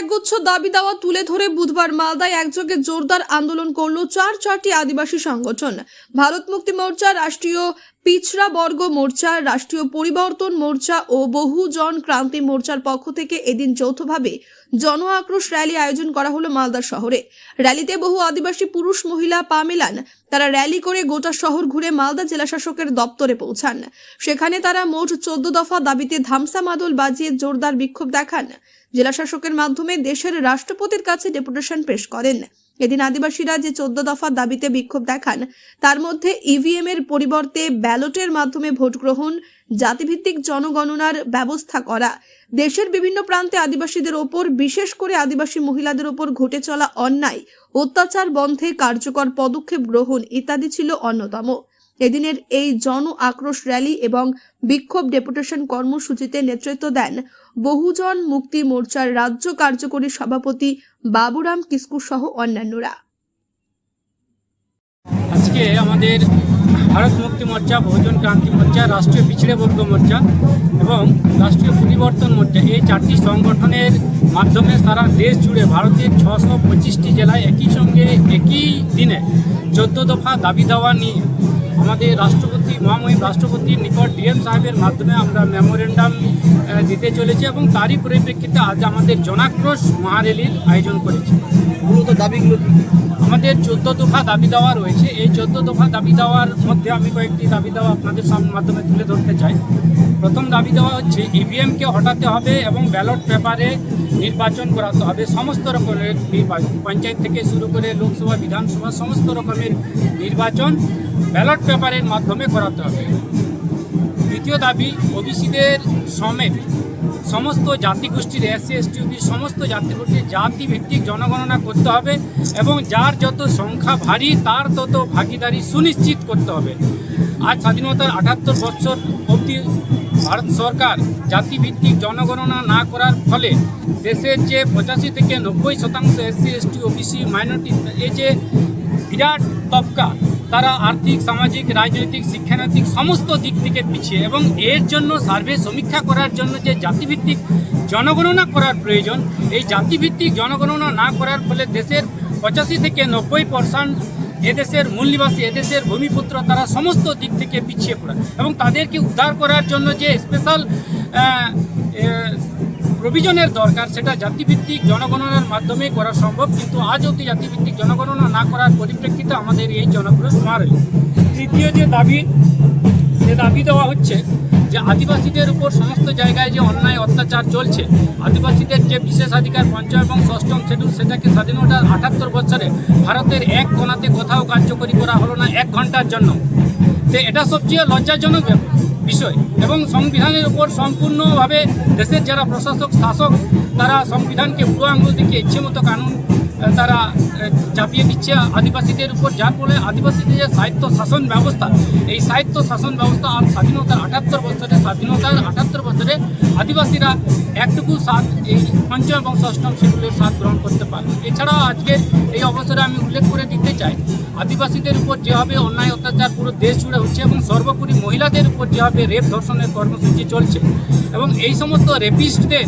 একগুচ্ছ দাবি দাওয়া তুলে ধরে বুধবার মালদায় একযোগে জোরদার আন্দোলন করল চার চারটি আদিবাসী সংগঠন। ভারত মুক্তি মোর্চা, রাষ্ট্রীয় পিছড়া বর্গ মোর্চা, রাষ্ট্রীয় পরিবর্তন মোর্চা ও বহুজন ক্রান্তি মোর্চার পক্ষ থেকে এদিন যৌথভাবে জন আক্রোশ র্যালি আয়োজন করা হলো মালদা শহরে। র্যালিতে বহু আদিবাসী পুরুষ, মহিলা, পা মেলান। তারা র্যালি করে গোটা শহর ঘুরে মালদা জেলাশাসকের দপ্তরে পৌঁছান। সেখানে তারা মোট চোদ্দ দফা দাবিতে ধামসা মাদল বাজিয়ে জোরদার বিক্ষোভ দেখান। জেলাশাসকের মাধ্যমে দেশের রাষ্ট্রপতির কাছে ডেপুটেশন পেশ করেন। এদিন আদিবাসীরা যে চোদ্দ দফা দাবিতে বিক্ষোভ দেখান, তার মধ্যে ইভিএম এর পরিবর্তে ব্যালটের মাধ্যমে ভোট গ্রহণ, জাতিভিত্তিক জনগণনার ব্যবস্থা করা, দেশের বিভিন্ন প্রান্তে আদিবাসীদের ওপর, বিশেষ করে আদিবাসী মহিলাদের ওপর ঘটে চলা অন্যায়, অত্যাচার বন্ধে কার্যকর পদক্ষেপ গ্রহণ ইত্যাদি ছিল অন্যতম। এদিনের এই জন আক্রোশ র্যালি এবং বিক্ষোভ ডেপুটেশন কর্মসূচিতে নেতৃত্ব দেন বহুজন মুক্তি মোর্চার রাজ্য কার্যকরী সভাপতি বাবুরাম, কিস্কু সহ অন্যান্যরা। আজকে আমাদের ভারত মুক্তি মোর্চা, বহুজন ক্রান্তি মোর্চা, রাষ্ট্রীয় পিছড়ে বর্গ মোর্চা এবং রাষ্ট্রীয় পরিবর্তন মোর্চা এই চারটি সংগঠনের মাধ্যমে সারা দেশ জুড়ে ভারতের ছশো পঁচিশটি জেলায় একই সঙ্গে একই দিনে চোদ্দ দফা দাবি দাওয়া নিয়ে আমাদের রাষ্ট্রপতি মহামহিম রাষ্ট্রপতির নিকট ডিএম সাহেবের মাধ্যমে আমরা মেমোরেন্ডাম দিতে চলেছি এবং তারই পরিপ্রেক্ষিতে আজ আমাদের জনাক্রোশ মহারেলির আয়োজন করেছি। মূলত দাবিগুলো? আমাদের চোদ্দ দফা দাবি দেওয়া রয়েছে। এই চোদ্দ দফা দাবি দেওয়ার মধ্যে আমি কয়েকটি দাবি দেওয়া আপনাদের সামনে মাধ্যমে তুলে ধরতে চাই। প্রথম দাবি দেওয়া হচ্ছে ইভিএমকে হটাতে হবে এবং ব্যালট পেপারে নির্বাচন করাতে হবে। সমস্ত রকমের নির্বাচন পঞ্চায়েত থেকে শুরু করে লোকসভা বিধানসভা সমস্ত রকমের নির্বাচন ব্যালট পেপারের মাধ্যমে করাতে হবে। দ্বিতীয় দাবি, ওবিসিদের সমেত সমস্ত জাতিগোষ্ঠীর এসসি এসটি সমস্ত জাতিগোষ্ঠীর জাতিভিত্তিক জনগণনা করতে হবে এবং যার যত সংখ্যা ভারী, তার তত ভাগিদারি সুনিশ্চিত করতে হবে। আজ স্বাধীনতার আটাত্তর বছর অবধি ভারত সরকার জাতিভিত্তিক জনগণনা না করার ফলে দেশের যে পঁচাশি থেকে নব্বই শতাংশ এসসি এসটি ওবিসি মাইনরিটি এই যে বিরাট তবকা তারা আর্থিক, সামাজিক, রাজনৈতিক, শিক্ষানৈতিক সমস্ত দিক থেকে পিছিয়ে এবং এর জন্য সার্ভে সমীক্ষা করার জন্য যে জাতিভিত্তিক জনগণনা করার প্রয়োজন, এই জাতিভিত্তিক জনগণনা না করার ফলে দেশের পঁচাশি থেকে নব্বই পার্সেন্ট এদেশের মূল নিবাসী, এদেশের ভূমিপুত্র তারা সমস্ত দিক থেকে পিছিয়ে পড়ে এবং তাদেরকে উদ্ধার করার জন্য যে স্পেশাল প্রভিজনের দরকার, সেটা জাতিভিত্তিক জনগণনার মাধ্যমে করা সম্ভব, কিন্তু আজ অতি জাতিভিত্তিক জনগণনা না করার পরিপ্রেক্ষিতে আমাদের এই জনপ্রিয় মারে তৃতীয় যে দাবি, সে দাবি দেওয়া হচ্ছে যে আদিবাসীদের উপর সমস্ত জায়গায় যে অন্যায় অত্যাচার চলছে, আদিবাসীদের যে বিশেষাধিকার পঞ্চম এবং ষষ্ঠম শিডিউল সেটাকে স্বাধীনতার আটাত্তর বছরে ভারতের এক কোনাতে কোথাও কার্যকরী করা হলো না এক ঘণ্টার জন্য। তো এটা সবচেয়ে লজ্জাজনক বিষয় এবং সংবিধানের উপর সম্পূর্ণভাবে দেশের যারা প্রশাসক, শাসক, তারা সংবিধানকে বুড়ো আঙুল দিকে ইচ্ছে মতো কানুন তারা চাপিয়ে দিচ্ছে আদিবাসীদের উপর। যার ফলে আদিবাসীদের যে সাহিত্য শাসন ব্যবস্থা, এই সাহিত্য শাসন ব্যবস্থা আর স্বাধীনতার আটাত্তর বছরে, স্বাধীনতার আটাত্তর বছরে আদিবাসীরা একটুকু স্বাদ, এই পঞ্চম এবং ষষ্ঠম শিডিউলের স্বাদ গ্রহণ করতে পারে এছাড়াও আজকে এই অবসরে আমি উল্লেখ করে দিতে চাই, আদিবাসীদের উপর যেভাবে অন্যায় অত্যাচার পুরো দেশ জুড়ে হচ্ছে এবং সর্বোপরি মহিলাদের উপর যেভাবে রেপ ধর্ষণের কর্মসূচি চলছে এবং এই সমস্ত রেপিস্টদের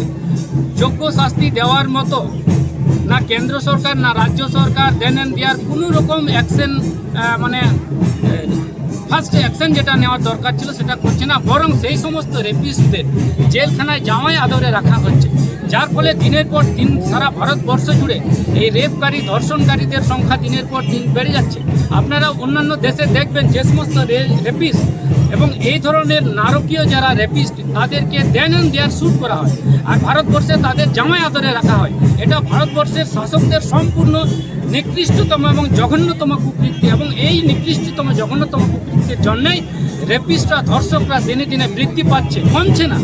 যোগ্য শাস্তি দেওয়ার মতো না কেন্দ্র সরকার না রাজ্য সরকার দেন অ্যান্ড দেওয়ার কোনো রকম অ্যাকশন মানে ফার্স্ট অ্যাকশন যেটা নেওয়ার দরকার ছিল সেটা করছে না, বরং সেই সমস্ত রেপিস্টদের জেলখানায় জামাই আদরে রাখা হচ্ছে। যার ফলে দিনের পর দিন সারা ভারতবর্ষ জুড়ে এই রেপকারী, ধর্ষণকারীদের সংখ্যা দিনের পর দিন বেড়ে যাচ্ছে। আপনারা অন্যান্য দেশে দেখবেন যে সমস্ত রেপিস্ট এবং এই ধরনের নারকীয় যারা রেপিস্ট, তাদেরকে দেন অ্যান্ড দেয়ার শ্যুট করা হয়। আর ভারতবর্ষে তাদের জামাই আদরে রাখা হয়। এটা ভারতবর্ষের শাসকদের সম্পূর্ণ নিকৃষ্টতম এবং জঘন্যতম কুকৃতি এবং এই নিকৃষ্টতম, জঘন্যতম কুকৃতির জন্যই রেপিস্টরা, ধর্ষকরা দিনে দিনে বৃদ্ধি পাচ্ছে, কমছে না।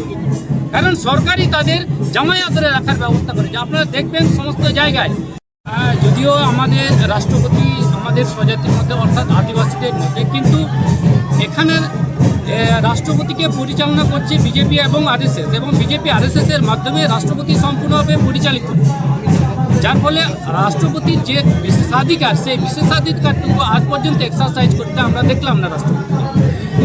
কারণ সরকারই তাদের জামাই আদরে রাখার ব্যবস্থা করেছে। আপনারা দেখবেন সমস্ত জায়গায়। যদিও আমাদের রাষ্ট্রপতি আমাদের স্বজাতির মধ্যে, অর্থাৎ আদিবাসীদের মধ্যে, কিন্তু এখানের রাষ্ট্রপতিকে পরিচালনা করছে বিজেপি এবং আরএসএস এবং বিজেপি আরএসএস এর মাধ্যমে রাষ্ট্রপতি সম্পূর্ণভাবে পরিচালিত। যার ফলে রাষ্ট্রপতির যে বিশেষাধিকার সেই বিশেষাধিকারটুকু আজ পর্যন্ত এক্সারসাইজ করতে আমরা দেখলাম না রাষ্ট্রপতি।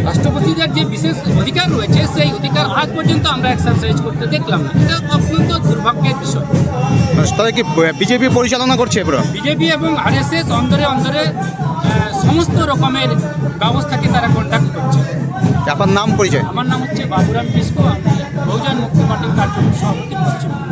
রাষ্ট্রপতিদের যে বিশেষ অধিকার রয়েছে সেই অধিকার আজ পর্যন্ত আমরা এক্সারসাইজ করতে দেখলাম না। এটা অত্যন্ত দুর্ভাগ্যের বিষয়। তাহলে কি বিজেপি পরিচালনা করছে বিজেপি এবং আরএসএস অন্দরে অন্তরে আহ, সমস্ত রকমের ব্যবস্থাকে তারা কন্ডাক্ট করছে। আপনার নাম পরিচয়? আমার নাম হচ্ছে বাবুরাম কিসকো আমি বহুজন মুক্তি পার্টির কার্যক্রম সভাপতি পশ্চিমবঙ্গ।